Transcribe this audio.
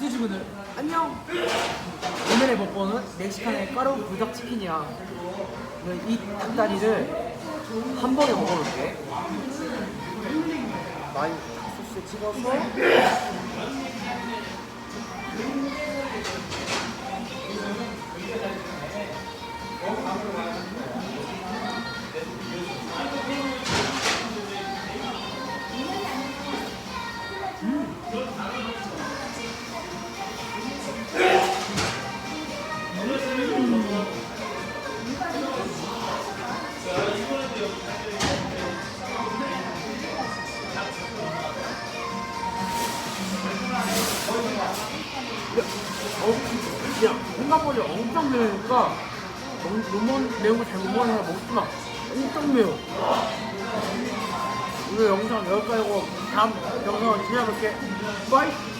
유튜브들 안녕. 오늘의 먹방은 멕시칸의 까르보 불닭 치킨이야. 오늘 이 닭다리를 한 번에 먹어볼게. 많이 소스에 찍어서. 어, 야, 생각보다 엄청 매우니까 너무, 매운 거잘 못 먹으니까 먹지 마. 엄청 매워. 오늘 영상 여기까지고 다음 영상을 찾아볼게. 바이.